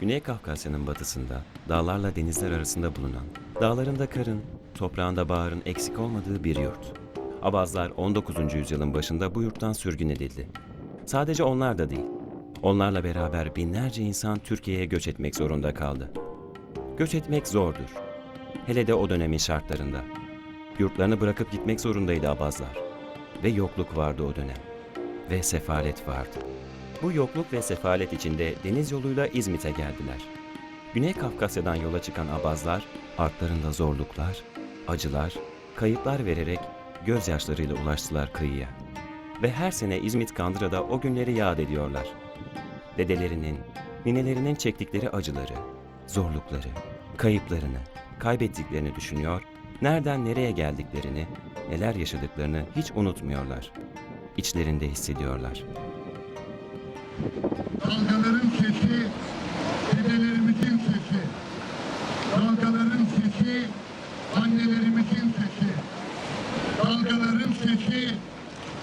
Güney Kafkasya'nın batısında, dağlarla denizler arasında bulunan, dağlarında karın, toprağında baharın eksik olmadığı bir yurt. Abazlar 19. yüzyılın başında bu yurttan sürgün edildi. Sadece onlar da değil, onlarla beraber binlerce insan Türkiye'ye göç etmek zorunda kaldı. Göç etmek zordur. Hele de o dönemin şartlarında. Yurtlarını bırakıp gitmek zorundaydı Abazlar. Ve yokluk vardı o dönem. Ve sefalet vardı. Bu yokluk ve sefalet içinde deniz yoluyla İzmit'e geldiler. Güney Kafkasya'dan yola çıkan Abazlar, artlarında zorluklar, acılar, kayıplar vererek gözyaşlarıyla ulaştılar kıyıya. Ve her sene İzmit Kandıra'da o günleri yad ediyorlar. Dedelerinin, ninelerinin çektikleri acıları, zorlukları, kayıplarını, kaybettiklerini düşünüyor, nereden nereye geldiklerini, neler yaşadıklarını hiç unutmuyorlar. İçlerinde hissediyorlar. Dalgaların sesi, dedelerimizin sesi. Dalgaların sesi, annelerimizin sesi. Dalgaların sesi,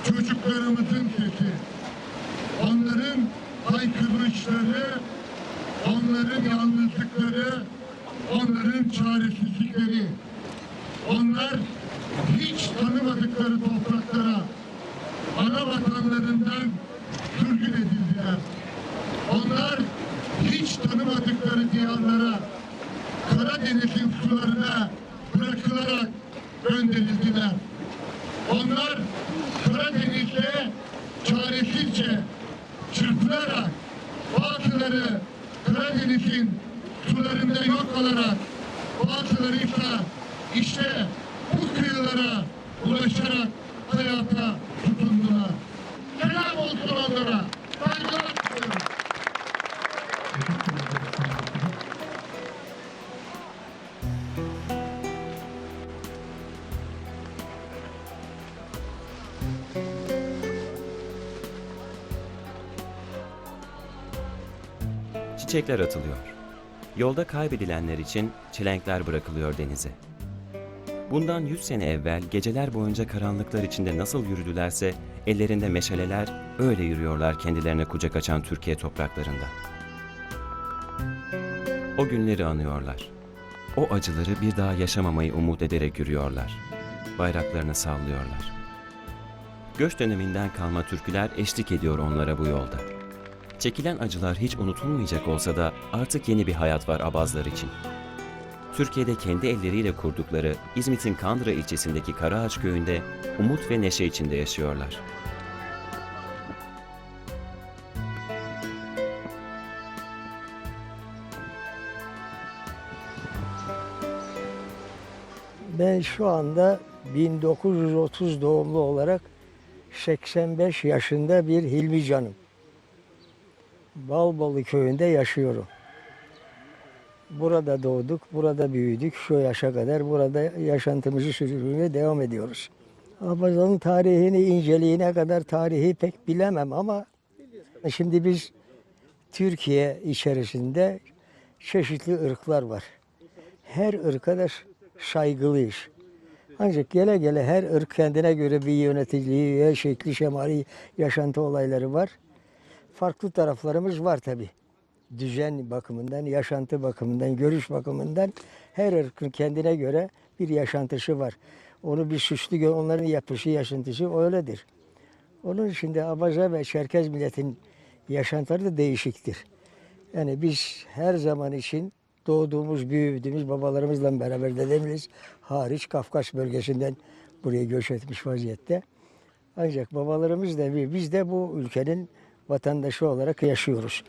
çocuklarımızın sesi. Onların haykırışları, onların yalnızlıkları, onların çaresizlikleri. Onlar hiç tanımadıkları topraklara, ana vatanlarından sularında yok olarak bazıları ise işte bu kıyılara ulaşarak hayata tutundular. Selam olsun onlara. Saygılar. Çiçekler atılıyor. Yolda kaybedilenler için çelenkler bırakılıyor denize. Bundan 100 sene evvel geceler boyunca karanlıklar içinde nasıl yürüdülerse ellerinde meşaleler öyle yürüyorlar kendilerine kucak açan Türkiye topraklarında. O günleri anıyorlar. O acıları bir daha yaşamamayı umut ederek yürüyorlar. Bayraklarını sallıyorlar. Göç döneminden kalma türküler eşlik ediyor onlara bu yolda. Çekilen acılar hiç unutulmayacak olsa da artık yeni bir hayat var Abazlar için. Türkiye'de kendi elleriyle kurdukları İzmit'in Kandıra ilçesindeki Karaağaç köyünde umut ve neşe içinde yaşıyorlar. Ben şu anda 1930 doğumlu olarak 85 yaşında bir Hilmi Canım. Balbolu köyünde yaşıyorum. Burada doğduk, burada büyüdük. Şu yaşa kadar burada yaşantımızı sürdürmeye devam ediyoruz. Abazan'ın tarihini, inceliğine kadar tarihi pek bilemem ama şimdi biz Türkiye içerisinde çeşitli ırklar var. Her ırka da saygılıyız. Ancak gele gele her ırk kendine göre bir yöneticiliği şekli şemali yaşantı olayları var. Farklı taraflarımız var tabi. Düzen bakımından, yaşantı bakımından, görüş bakımından her ırkın kendine göre bir yaşantısı var. Onu bir süslü, onların yapışı, yaşantısı öyledir. Onun içinde Abaza ve Çerkez milletin yaşantıları da değişiktir. Yani biz her zaman için doğduğumuz, büyüdüğümüz babalarımızla beraber dedemiz hariç Kafkas bölgesinden buraya göç etmiş vaziyette. Ancak babalarımız da biz de bu ülkenin vatandaşı olarak yaşıyoruz.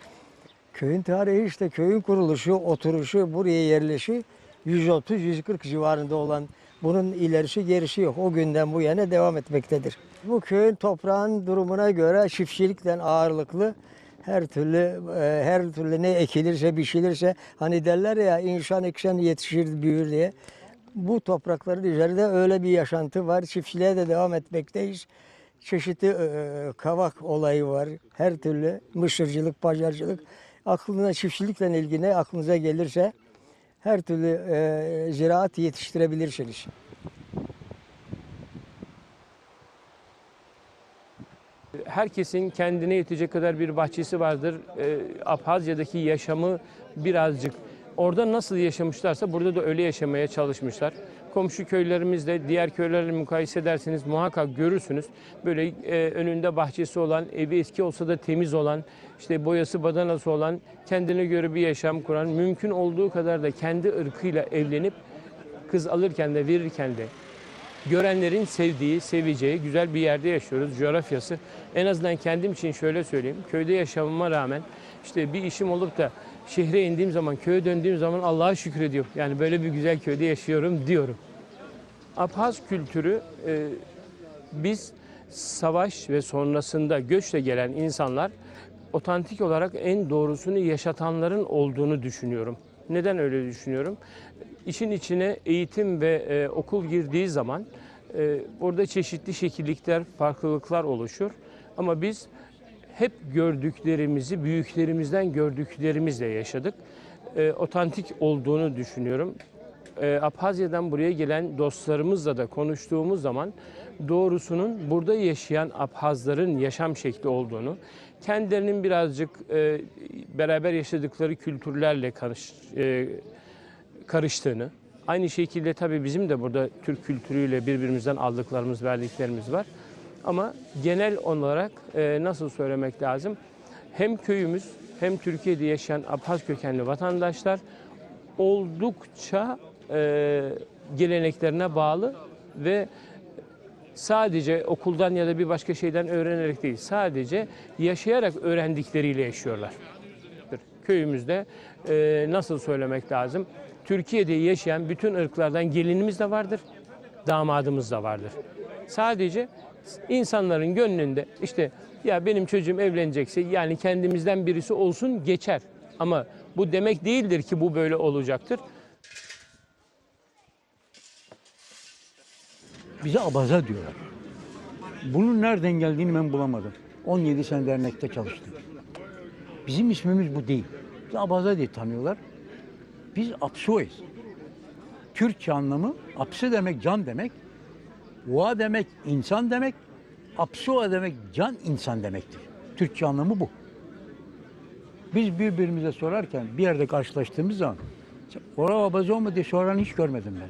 Köyün tarihi işte köyün kuruluşu, oturuşu, buraya yerleşi 130-140 civarında olan bunun ilerisi gerisi yok. O günden bu yana devam etmektedir. Bu köyün toprağın durumuna göre çiftçilikten ağırlıklı her türlü e, her türlü ne ekilirse biçilirse hani derler ya insan eksen yetişir büyür diye. Bu toprakların üzerinde öyle bir yaşantı var. Çiftçiliğe de devam etmekteyiz. Çeşitli e, kavak olayı var. Her türlü mısırcılık, pacarcılık. Aklına çiftçilikle ilgili aklınıza gelirse her türlü e, ziraat yetiştirebilirsiniz. herkesin kendine yetecek kadar bir bahçesi vardır. E, Abhazya'daki yaşamı birazcık orada nasıl yaşamışlarsa burada da öyle yaşamaya çalışmışlar. Komşu köylerimizle diğer köylerle mukayese ederseniz muhakkak görürsünüz. Böyle e, önünde bahçesi olan, evi eski olsa da temiz olan, işte boyası badanası olan, kendine göre bir yaşam kuran, mümkün olduğu kadar da kendi ırkıyla evlenip kız alırken de verirken de görenlerin sevdiği, seveceği güzel bir yerde yaşıyoruz. Coğrafyası. En azından kendim için şöyle söyleyeyim. Köyde yaşamama rağmen işte bir işim olup da şehre indiğim zaman, köye döndüğüm zaman Allah'a şükrediyorum. Yani böyle bir güzel köyde yaşıyorum diyorum. Abhaz kültürü e, biz savaş ve sonrasında göçle gelen insanlar otantik olarak en doğrusunu yaşatanların olduğunu düşünüyorum. Neden öyle düşünüyorum? İşin içine eğitim ve e, okul girdiği zaman e, orada çeşitli şekillikler, farklılıklar oluşur. Ama biz hep gördüklerimizi büyüklerimizden gördüklerimizle yaşadık. E, otantik olduğunu düşünüyorum. E, Abhazya'dan buraya gelen dostlarımızla da konuştuğumuz zaman doğrusunun burada yaşayan Abhazların yaşam şekli olduğunu, kendilerinin birazcık e, beraber yaşadıkları kültürlerle karış, e, karıştığını, aynı şekilde tabii bizim de burada Türk kültürüyle birbirimizden aldıklarımız, verdiklerimiz var. Ama genel olarak e, nasıl söylemek lazım? Hem köyümüz hem Türkiye'de yaşayan Abhaz kökenli vatandaşlar oldukça e, geleneklerine bağlı ve sadece okuldan ya da bir başka şeyden öğrenerek değil, sadece yaşayarak öğrendikleriyle yaşıyorlar. Köyümüzde e, nasıl söylemek lazım? Türkiye'de yaşayan bütün ırklardan gelinimiz de vardır, damadımız da vardır. Sadece insanların gönlünde işte ya benim çocuğum evlenecekse yani kendimizden birisi olsun geçer. Ama bu demek değildir ki bu böyle olacaktır. Bize abaza diyorlar. Bunun nereden geldiğini ben bulamadım. 17 sene dernekte çalıştım. Bizim ismimiz bu değil. Bizi abaza diye tanıyorlar. Biz apsoyuz. Türkçe anlamı apsı demek can demek. Ua demek insan demek. Apsoa demek can insan demektir. Türkçe anlamı bu. Biz birbirimize sorarken bir yerde karşılaştığımız zaman Ora abazo mu diye soran hiç görmedim ben.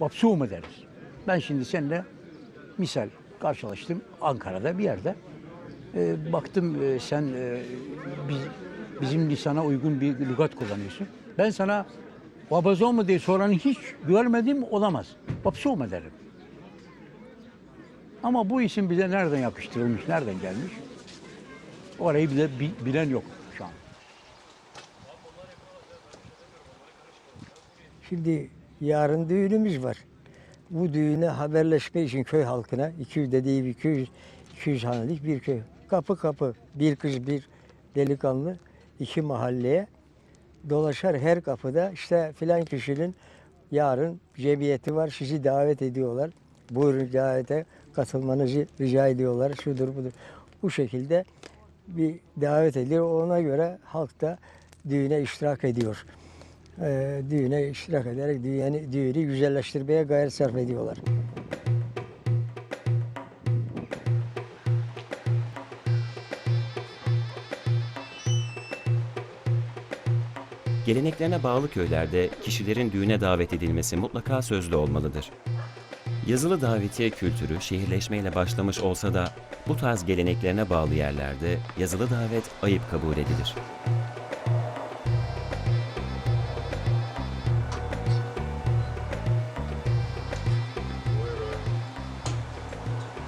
Vapsu mu deriz? Ben şimdi seninle misal karşılaştım Ankara'da bir yerde. Ee, baktım e, sen e, biz, bizim lisana uygun bir lügat kullanıyorsun. Ben sana Vabazo mu diye soranı hiç görmedim olamaz. Vapsu mu derim. Ama bu isim bize nereden yakıştırılmış, nereden gelmiş? Orayı bile bi- bilen yok şu an. Şimdi yarın düğünümüz var. Bu düğüne haberleşme için köy halkına 200 dediği bir 200 200 hanelik bir köy. Kapı kapı bir kız bir delikanlı iki mahalleye dolaşar her kapıda işte filan kişinin yarın cemiyeti var sizi davet ediyorlar. Buyurun davete katılmanızı rica ediyorlar. Şudur budur. Bu şekilde bir davet ediyor. Ona göre halk da düğüne iştirak ediyor. Ee, düğüne iştirak ederek düğünü, düğünü güzelleştirmeye gayret sarf ediyorlar. Geleneklerine bağlı köylerde kişilerin düğüne davet edilmesi mutlaka sözlü olmalıdır. Yazılı davetiye kültürü şehirleşmeyle başlamış olsa da bu tarz geleneklerine bağlı yerlerde yazılı davet ayıp kabul edilir.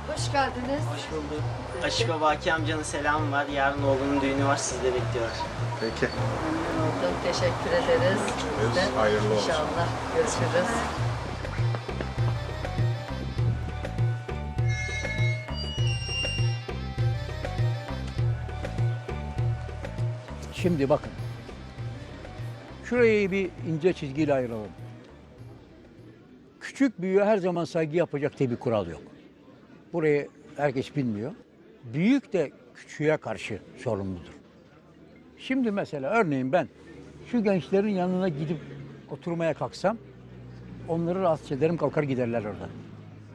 Hoş geldiniz. Hoş bulduk. Aşık ve Baki amcanın selamı var. Yarın oğlunun düğünü var. Sizi de bekliyorlar. Peki. Memnun oldum. Teşekkür ederiz. Biz de Hayırlı olsun. İnşallah görüşürüz. Şimdi bakın. Şurayı bir ince çizgiyle ayıralım. Küçük büyüğe her zaman saygı yapacak diye bir kural yok. Burayı herkes bilmiyor. Büyük de küçüğe karşı sorumludur. Şimdi mesela örneğin ben şu gençlerin yanına gidip oturmaya kalksam onları rahatsız ederim kalkar giderler orada.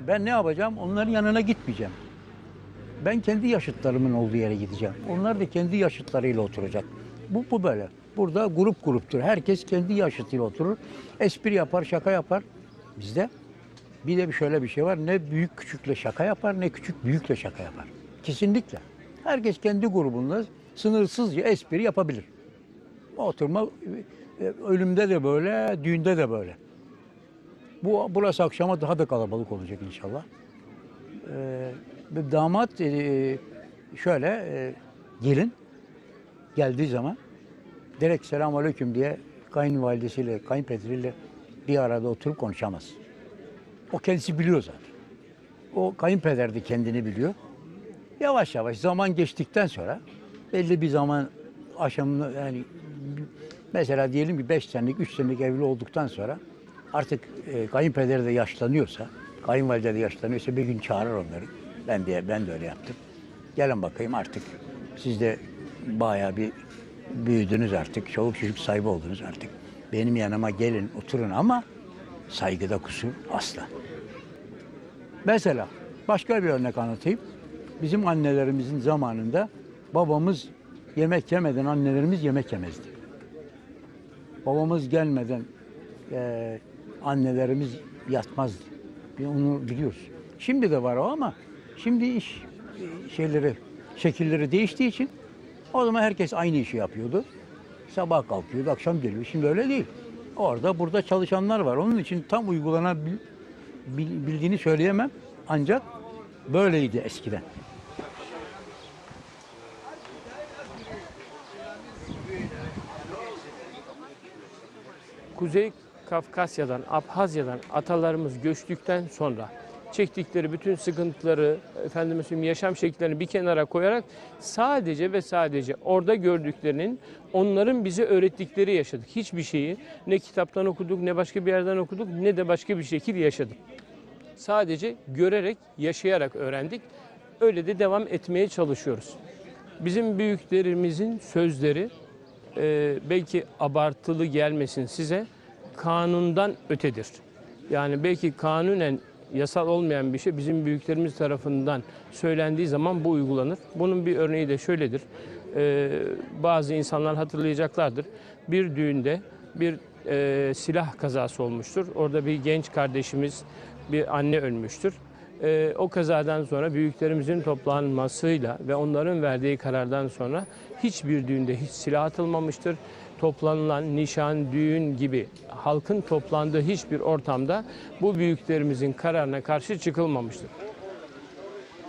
Ben ne yapacağım? Onların yanına gitmeyeceğim. Ben kendi yaşıtlarımın olduğu yere gideceğim. Onlar da kendi yaşıtlarıyla oturacak. Bu, bu böyle. Burada grup gruptur. Herkes kendi yaşıtıyla oturur. Espri yapar, şaka yapar. Bizde bir de şöyle bir şey var. Ne büyük küçükle şaka yapar ne küçük büyükle şaka yapar. Kesinlikle. Herkes kendi grubunda sınırsızca espri yapabilir. Oturma e, ölümde de böyle, düğünde de böyle. Bu burası akşama daha da kalabalık olacak inşallah. Ee, damat e, şöyle e, gelin geldiği zaman direkt selam aleyküm diye kayınvalidesiyle, kayınpederiyle bir arada oturup konuşamaz. O kendisi biliyor zaten. O kayınpeder de kendini biliyor. Yavaş yavaş zaman geçtikten sonra belli bir zaman aşamını yani mesela diyelim ki 5 senelik, 3 senelik evli olduktan sonra artık e, kayınpeder de yaşlanıyorsa, kayınvalide de yaşlanıyorsa bir gün çağırır onları. Ben de ben de öyle yaptım. Gelin bakayım artık siz de bayağı bir büyüdünüz artık. Çoluk çocuk sahibi oldunuz artık. Benim yanıma gelin oturun ama saygıda kusur asla. Mesela başka bir örnek anlatayım. Bizim annelerimizin zamanında babamız yemek yemeden annelerimiz yemek yemezdi. Babamız gelmeden eee, annelerimiz yatmazdı. Bir Onu biliyoruz. Şimdi de var o ama şimdi iş e, şeyleri, şekilleri değiştiği için o zaman herkes aynı işi yapıyordu. Sabah kalkıyordu, akşam geliyor. Şimdi öyle değil. Orada burada çalışanlar var. Onun için tam uygulanabildiğini söyleyemem. Ancak böyleydi eskiden. Kuzey Kafkasya'dan, Abhazya'dan atalarımız göçtükten sonra çektikleri bütün sıkıntıları, efendime söyleyeyim yaşam şekillerini bir kenara koyarak sadece ve sadece orada gördüklerinin onların bize öğrettikleri yaşadık. Hiçbir şeyi ne kitaptan okuduk, ne başka bir yerden okuduk, ne de başka bir şekilde yaşadık. Sadece görerek, yaşayarak öğrendik. Öyle de devam etmeye çalışıyoruz. Bizim büyüklerimizin sözleri e, belki abartılı gelmesin size kanundan ötedir. Yani belki kanunen yasal olmayan bir şey bizim büyüklerimiz tarafından söylendiği zaman bu uygulanır. Bunun bir örneği de şöyledir. E, bazı insanlar hatırlayacaklardır. Bir düğünde bir e, silah kazası olmuştur. Orada bir genç kardeşimiz, bir anne ölmüştür. Ee, o kazadan sonra büyüklerimizin toplanmasıyla ve onların verdiği karardan sonra hiçbir düğünde hiç silah atılmamıştır. Toplanılan nişan, düğün gibi halkın toplandığı hiçbir ortamda bu büyüklerimizin kararına karşı çıkılmamıştır.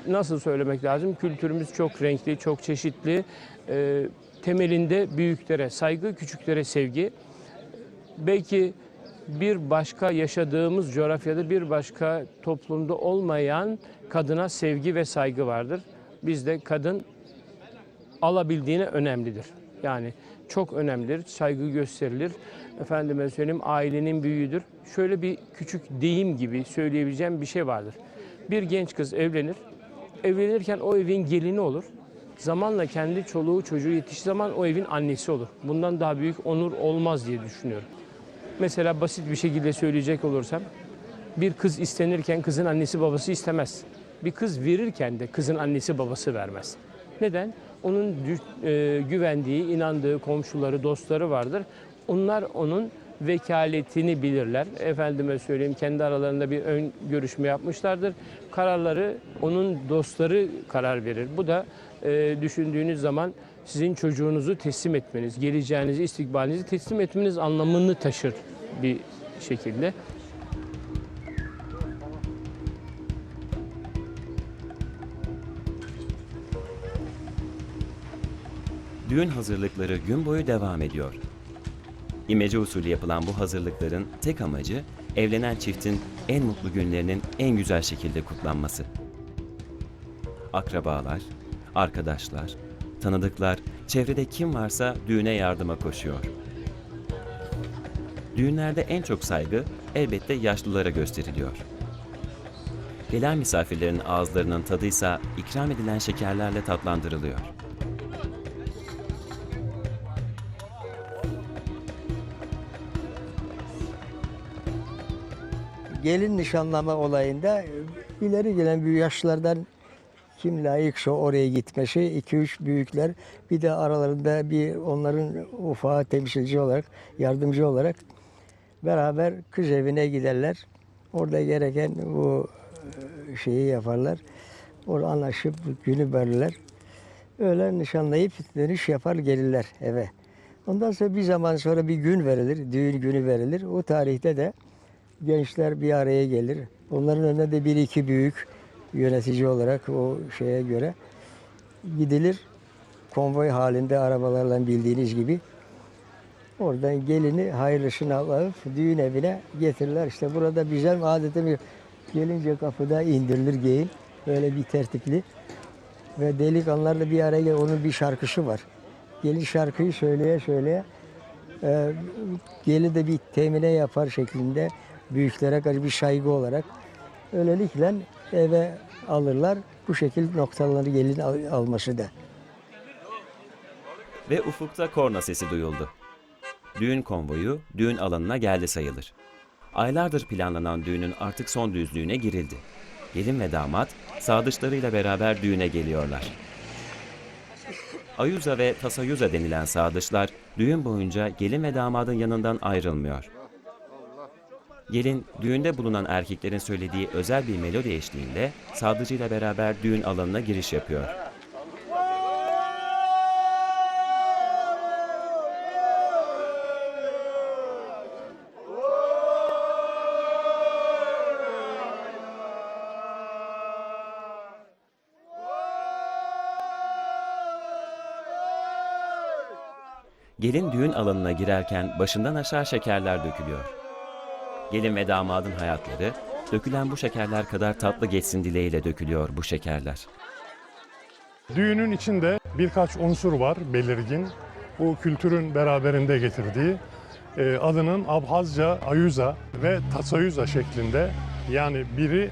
Nasıl söylemek lazım? Kültürümüz çok renkli, çok çeşitli. Ee, temelinde büyüklere saygı, küçüklere sevgi. Belki bir başka yaşadığımız coğrafyada bir başka toplumda olmayan kadına sevgi ve saygı vardır. Bizde kadın alabildiğine önemlidir. Yani çok önemlidir, saygı gösterilir. Efendime söyleyeyim ailenin büyüğüdür. Şöyle bir küçük deyim gibi söyleyebileceğim bir şey vardır. Bir genç kız evlenir. Evlenirken o evin gelini olur. Zamanla kendi çoluğu çocuğu yetiştiği zaman o evin annesi olur. Bundan daha büyük onur olmaz diye düşünüyorum. Mesela basit bir şekilde söyleyecek olursam bir kız istenirken kızın annesi babası istemez. Bir kız verirken de kızın annesi babası vermez. Neden? Onun e, güvendiği, inandığı komşuları, dostları vardır. Onlar onun vekaletini bilirler. Efendime söyleyeyim kendi aralarında bir ön görüşme yapmışlardır. Kararları onun dostları karar verir. Bu da e, düşündüğünüz zaman sizin çocuğunuzu teslim etmeniz, geleceğinizi, istikbalinizi teslim etmeniz anlamını taşır bir şekilde. Düğün hazırlıkları gün boyu devam ediyor. İmece usulü yapılan bu hazırlıkların tek amacı evlenen çiftin en mutlu günlerinin en güzel şekilde kutlanması. Akrabalar, arkadaşlar, tanıdıklar, çevrede kim varsa düğüne yardıma koşuyor. Düğünlerde en çok saygı elbette yaşlılara gösteriliyor. Gelen misafirlerin ağızlarının tadıysa ikram edilen şekerlerle tatlandırılıyor. Gelin nişanlama olayında ileri gelen büyük yaşlardan kim layıksa oraya gitmesi, iki üç büyükler bir de aralarında bir onların ufağı temsilci olarak, yardımcı olarak beraber kız evine giderler. Orada gereken bu e, şeyi yaparlar. Orada anlaşıp günü verirler. Öyle nişanlayıp dönüş yapar gelirler eve. Ondan sonra bir zaman sonra bir gün verilir, düğün günü verilir. O tarihte de gençler bir araya gelir. Onların önünde de bir iki büyük yönetici olarak o şeye göre gidilir. Konvoy halinde arabalarla bildiğiniz gibi. Oradan gelini hayırlısını alıp düğün evine getirirler. İşte burada bizim adetimiz gelince kapıda indirilir gelin. Böyle bir tertipli. Ve delikanlılarla bir araya gel. Onun bir şarkısı var. Gelin şarkıyı söyleye söyleye e, gelin de bir temine yapar şeklinde büyüklere karşı bir saygı olarak öylelikle eve alırlar. Bu şekilde noktaları gelin al- alması da. Ve ufukta korna sesi duyuldu. Düğün konvoyu düğün alanına geldi sayılır. Aylardır planlanan düğünün artık son düzlüğüne girildi. Gelin ve damat sadıçlarıyla beraber düğüne geliyorlar. Ayuza ve tasayuza denilen sadıçlar düğün boyunca gelin ve damadın yanından ayrılmıyor. Gelin düğünde bulunan erkeklerin söylediği özel bir melodi eşliğinde sadıcıyla beraber düğün alanına giriş yapıyor. Gelin düğün alanına girerken başından aşağı şekerler dökülüyor. Gelin ve damadın hayatları dökülen bu şekerler kadar tatlı geçsin dileğiyle dökülüyor bu şekerler. Düğünün içinde birkaç unsur var belirgin. Bu kültürün beraberinde getirdiği e, adının Abhazca Ayuza ve Tasayuza şeklinde yani biri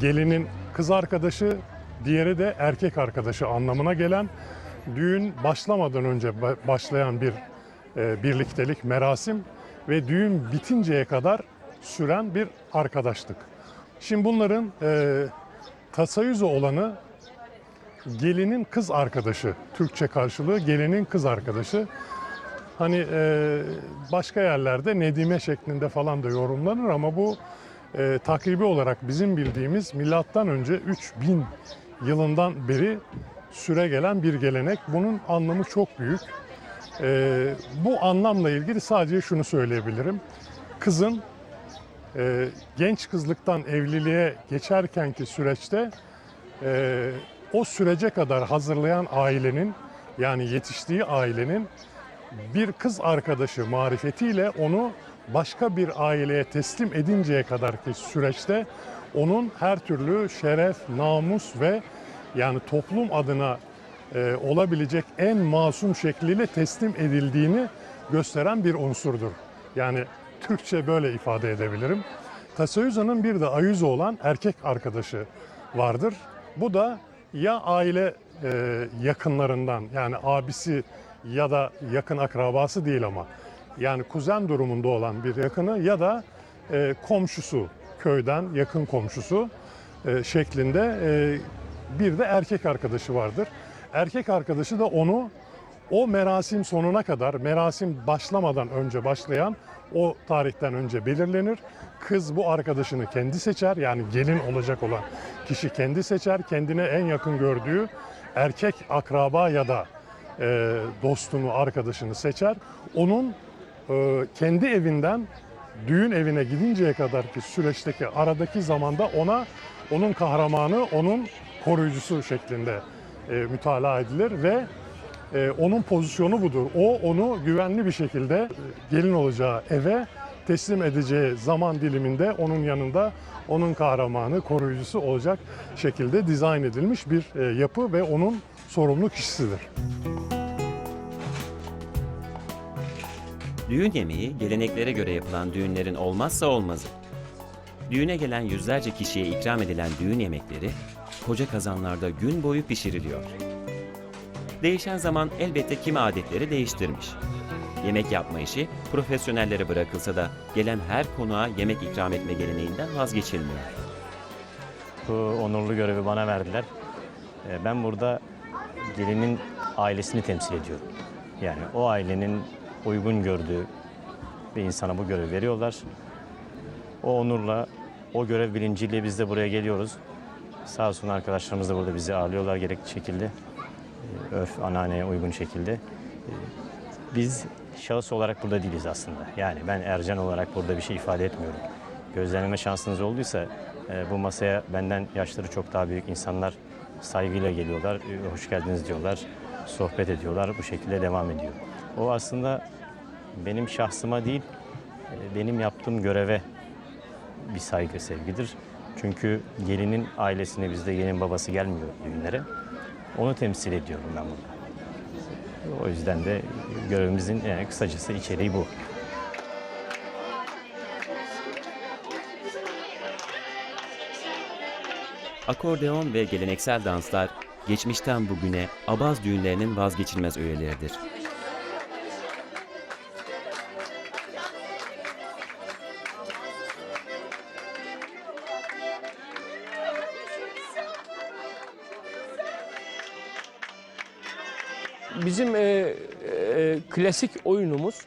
gelinin kız arkadaşı, diğeri de erkek arkadaşı anlamına gelen düğün başlamadan önce ba- başlayan bir e, birliktelik, merasim ve düğün bitinceye kadar süren bir arkadaşlık. Şimdi bunların e, tasayüzü olanı gelinin kız arkadaşı. Türkçe karşılığı gelinin kız arkadaşı. Hani e, başka yerlerde Nedime şeklinde falan da yorumlanır ama bu e, takribi olarak bizim bildiğimiz milattan önce 3000 yılından beri süre gelen bir gelenek. Bunun anlamı çok büyük. E, bu anlamla ilgili sadece şunu söyleyebilirim. Kızın e, genç kızlıktan evliliğe geçerkenki süreçte e, o sürece kadar hazırlayan ailenin yani yetiştiği ailenin bir kız arkadaşı marifetiyle onu başka bir aileye teslim edinceye kadarki süreçte onun her türlü şeref, namus ve yani toplum adına e, olabilecek en masum şekliyle teslim edildiğini gösteren bir unsurdur. Yani Türkçe böyle ifade edebilirim. Tasayüza'nın bir de Ayüza olan erkek arkadaşı vardır. Bu da ya aile e, yakınlarından yani abisi ya da yakın akrabası değil ama yani kuzen durumunda olan bir yakını ya da e, komşusu köyden yakın komşusu e, şeklinde e, bir de erkek arkadaşı vardır. Erkek arkadaşı da onu o merasim sonuna kadar, merasim başlamadan önce başlayan o tarihten önce belirlenir. Kız bu arkadaşını kendi seçer yani gelin olacak olan kişi kendi seçer. Kendine en yakın gördüğü erkek akraba ya da e, dostunu, arkadaşını seçer. Onun e, kendi evinden düğün evine gidinceye kadarki süreçteki aradaki zamanda ona onun kahramanı, onun koruyucusu şeklinde e, mütalaa edilir ve e, onun pozisyonu budur. O onu güvenli bir şekilde e, gelin olacağı eve teslim edeceği zaman diliminde onun yanında onun kahramanı, koruyucusu olacak şekilde dizayn edilmiş bir e, yapı ve onun sorumlu kişisidir. Düğün yemeği geleneklere göre yapılan düğünlerin olmazsa olmazı. Düğüne gelen yüzlerce kişiye ikram edilen düğün yemekleri koca kazanlarda gün boyu pişiriliyor. Değişen zaman elbette kimi adetleri değiştirmiş. Yemek yapma işi profesyonellere bırakılsa da gelen her konuğa yemek ikram etme geleneğinden vazgeçilmiyor. Bu onurlu görevi bana verdiler. E, Ben burada gelinin ailesini temsil ediyorum. Yani o ailenin uygun gördüğü bir insana bu görevi veriyorlar. O onurla, o görev bilinciyle biz de buraya geliyoruz. Sağ olsun arkadaşlarımız da burada bizi ağırlıyorlar gerekli şekilde. E, Örf, anneanneye uygun şekilde. E, Biz şahıs olarak burada değiliz aslında. Yani ben Ercan olarak burada bir şey ifade etmiyorum. Gözlemleme şansınız olduysa e, bu masaya benden yaşları çok daha büyük insanlar saygıyla geliyorlar. e, Hoş geldiniz diyorlar. Sohbet ediyorlar. Bu şekilde devam ediyor. O aslında benim şahsıma değil, e, benim yaptığım göreve bir saygı, sevgidir. Çünkü gelinin ailesine bizde gelin babası gelmiyor düğünlere. Onu temsil ediyorum ben burada. O yüzden de görevimizin yani kısacası içeriği bu. Akordeon ve geleneksel danslar geçmişten bugüne Abaz düğünlerinin vazgeçilmez öğeleridir. Bizim e, e, klasik oyunumuz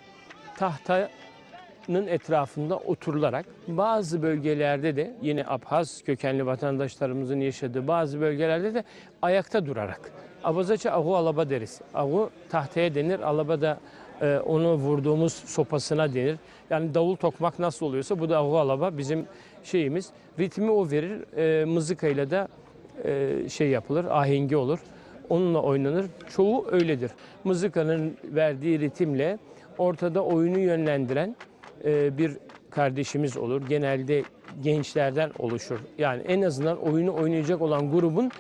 tahtanın etrafında oturularak bazı bölgelerde de yine Abhaz kökenli vatandaşlarımızın yaşadığı bazı bölgelerde de ayakta durarak. Abazaça agu alaba deriz. Agu tahtaya denir, alaba da e, onu vurduğumuz sopasına denir. Yani davul tokmak nasıl oluyorsa bu da agu alaba bizim şeyimiz. Ritmi o verir, e, mızıkayla da e, şey yapılır, ahengi olur. Onunla oynanır. Çoğu öyledir. Mızıkanın verdiği ritimle ortada oyunu yönlendiren e, bir kardeşimiz olur. Genelde gençlerden oluşur. Yani en azından oyunu oynayacak olan grubun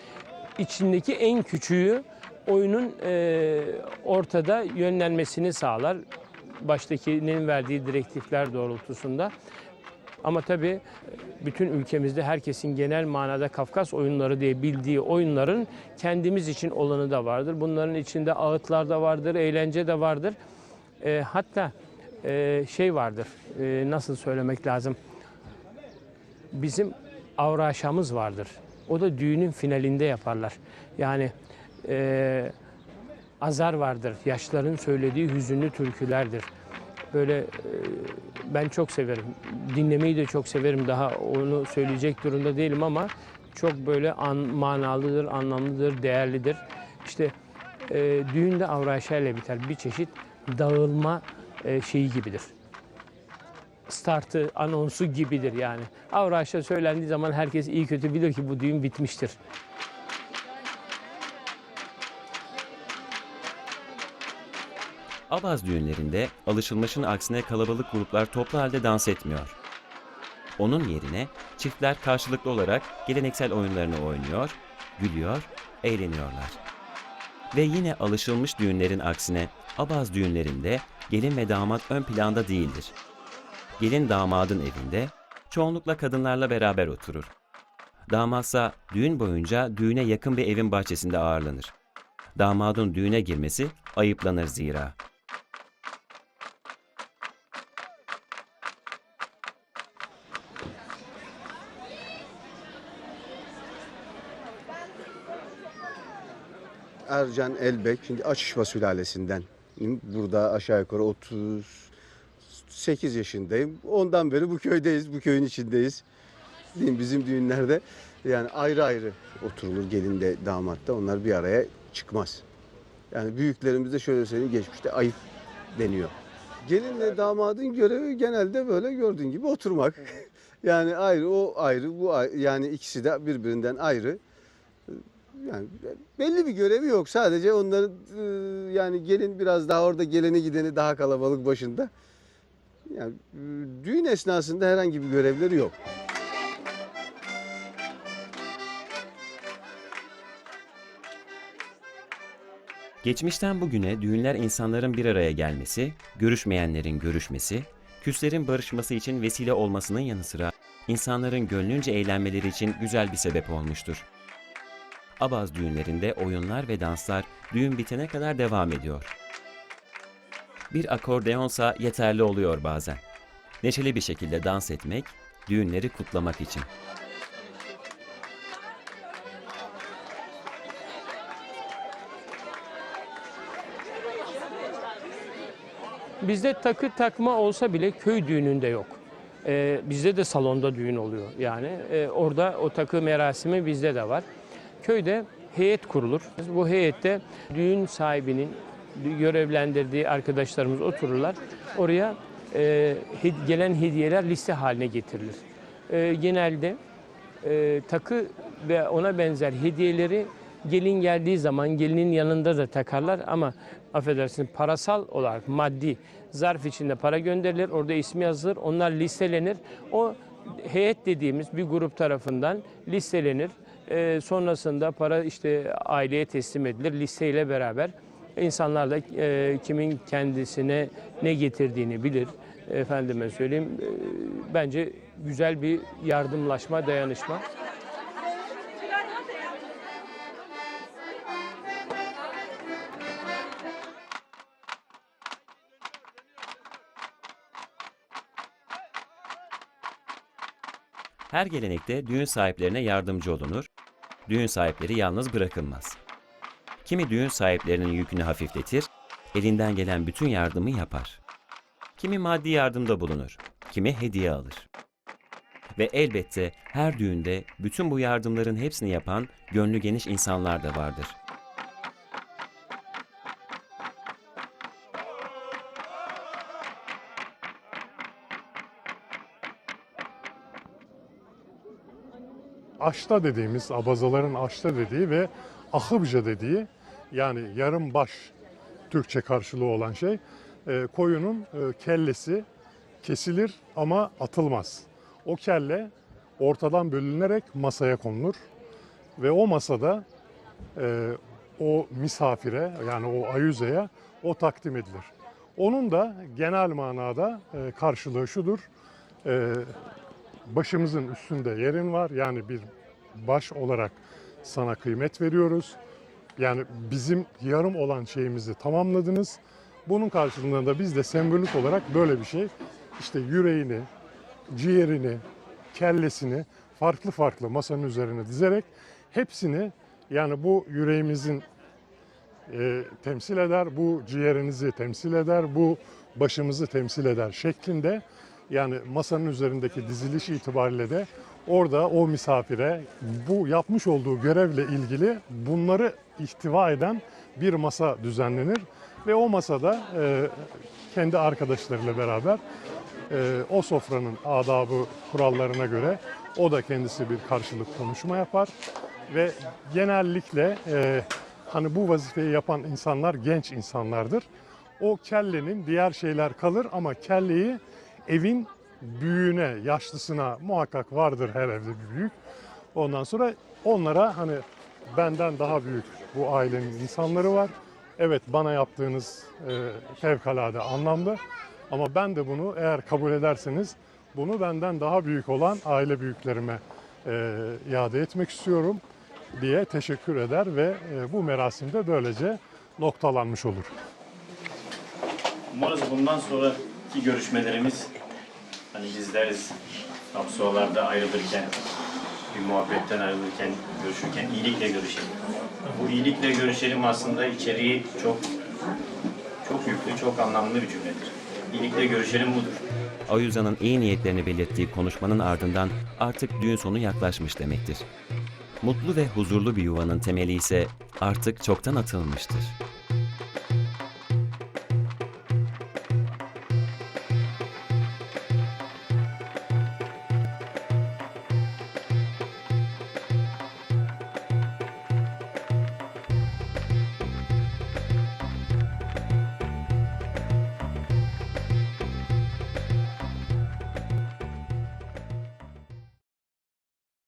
içindeki en küçüğü oyunun e, ortada yönlenmesini sağlar. Baştakinin verdiği direktifler doğrultusunda. Ama tabii bütün ülkemizde herkesin genel manada Kafkas oyunları diye bildiği oyunların kendimiz için olanı da vardır. Bunların içinde ağıtlar da vardır, eğlence de vardır. E, hatta e, şey vardır, e, nasıl söylemek lazım? Bizim avraşamız vardır. O da düğünün finalinde yaparlar. Yani e, azar vardır, yaşların söylediği hüzünlü türkülerdir. Böyle e, ben çok severim. Dinlemeyi de çok severim. Daha onu söyleyecek durumda değilim ama çok böyle an, manalıdır, anlamlıdır, değerlidir. İşte e, düğünde avraşayla biter. Bir çeşit dağılma e, şeyi gibidir. Startı, anonsu gibidir yani. Avraşa söylendiği zaman herkes iyi kötü bilir ki bu düğün bitmiştir. Abaz düğünlerinde alışılmışın aksine kalabalık gruplar toplu halde dans etmiyor. Onun yerine çiftler karşılıklı olarak geleneksel oyunlarını oynuyor, gülüyor, eğleniyorlar. Ve yine alışılmış düğünlerin aksine Abaz düğünlerinde gelin ve damat ön planda değildir. Gelin damadın evinde çoğunlukla kadınlarla beraber oturur. Damatsa düğün boyunca düğüne yakın bir evin bahçesinde ağırlanır. Damadın düğüne girmesi ayıplanır zira. Ercan Elbek, şimdi Açışma sülalesinden. Burada aşağı yukarı 38 yaşındayım. Ondan beri bu köydeyiz, bu köyün içindeyiz. Bizim düğünlerde yani ayrı ayrı oturulur gelin de damat da onlar bir araya çıkmaz. Yani büyüklerimiz de şöyle söyleyeyim geçmişte ayıp deniyor. Gelinle damadın görevi genelde böyle gördüğün gibi oturmak. Yani ayrı o ayrı bu ayrı. yani ikisi de birbirinden ayrı. Yani belli bir görevi yok. Sadece onların e, yani gelin biraz daha orada geleni gideni daha kalabalık başında. Yani e, düğün esnasında herhangi bir görevleri yok. Geçmişten bugüne düğünler insanların bir araya gelmesi, görüşmeyenlerin görüşmesi, küslerin barışması için vesile olmasının yanı sıra insanların gönlünce eğlenmeleri için güzel bir sebep olmuştur. Abaz düğünlerinde oyunlar ve danslar düğün bitene kadar devam ediyor. Bir akordeonsa yeterli oluyor bazen. Neşeli bir şekilde dans etmek, düğünleri kutlamak için. Bizde takı takma olsa bile köy düğününde yok. Ee, bizde de salonda düğün oluyor yani. Ee, orada o takı merasimi bizde de var. Köyde heyet kurulur. Bu heyette düğün sahibinin görevlendirdiği arkadaşlarımız otururlar. Oraya e, gelen hediyeler liste haline getirilir. E, genelde e, takı ve ona benzer hediyeleri gelin geldiği zaman gelinin yanında da takarlar ama affedersiniz parasal olarak maddi zarf içinde para gönderilir. Orada ismi yazılır. Onlar listelenir. O heyet dediğimiz bir grup tarafından listelenir. E, sonrasında para işte aileye teslim edilir listeyle beraber. İnsanlar da e, kimin kendisine ne getirdiğini bilir. Efendime söyleyeyim. e, bence güzel bir yardımlaşma, dayanışma. Her gelenekte düğün sahiplerine yardımcı olunur, düğün sahipleri yalnız bırakılmaz. Kimi düğün sahiplerinin yükünü hafifletir, elinden gelen bütün yardımı yapar. Kimi maddi yardımda bulunur, kimi hediye alır. Ve elbette her düğünde bütün bu yardımların hepsini yapan gönlü geniş insanlar da vardır. Aşta dediğimiz, abazaların aşta dediği ve ahıbca dediği yani yarım baş Türkçe karşılığı olan şey e, koyunun e, kellesi kesilir ama atılmaz. O kelle ortadan bölünerek masaya konulur ve o masada e, o misafire yani o ayüzeye o takdim edilir. Onun da genel manada e, karşılığı şudur. E, başımızın üstünde yerin var. Yani bir baş olarak sana kıymet veriyoruz. Yani bizim yarım olan şeyimizi tamamladınız. Bunun karşılığında da biz de sembolik olarak böyle bir şey işte yüreğini, ciğerini, kellesini farklı farklı masanın üzerine dizerek hepsini yani bu yüreğimizin e, temsil eder, bu ciğerinizi temsil eder, bu başımızı temsil eder şeklinde yani masanın üzerindeki diziliş itibariyle de orada o misafire bu yapmış olduğu görevle ilgili bunları ihtiva eden bir masa düzenlenir ve o masada e, kendi arkadaşlarıyla beraber e, o sofranın adabı kurallarına göre o da kendisi bir karşılık konuşma yapar ve genellikle e, hani bu vazifeyi yapan insanlar genç insanlardır. O kellenin diğer şeyler kalır ama kelleyi evin büyüğüne, yaşlısına muhakkak vardır her evde bir büyük. Ondan sonra onlara hani benden daha büyük bu ailenin insanları var. Evet bana yaptığınız e, fevkalade anlamda ama ben de bunu eğer kabul ederseniz bunu benden daha büyük olan aile büyüklerime e, iade etmek istiyorum diye teşekkür eder ve e, bu merasimde böylece noktalanmış olur. Umarız bundan sonraki görüşmelerimiz hani bizleriz Apsualarda ayrılırken, bir muhabbetten ayrılırken, görüşürken iyilikle görüşelim. Bu iyilikle görüşelim aslında içeriği çok çok yüklü, çok anlamlı bir cümledir. İyilikle görüşelim budur. Ayuza'nın iyi niyetlerini belirttiği konuşmanın ardından artık düğün sonu yaklaşmış demektir. Mutlu ve huzurlu bir yuvanın temeli ise artık çoktan atılmıştır.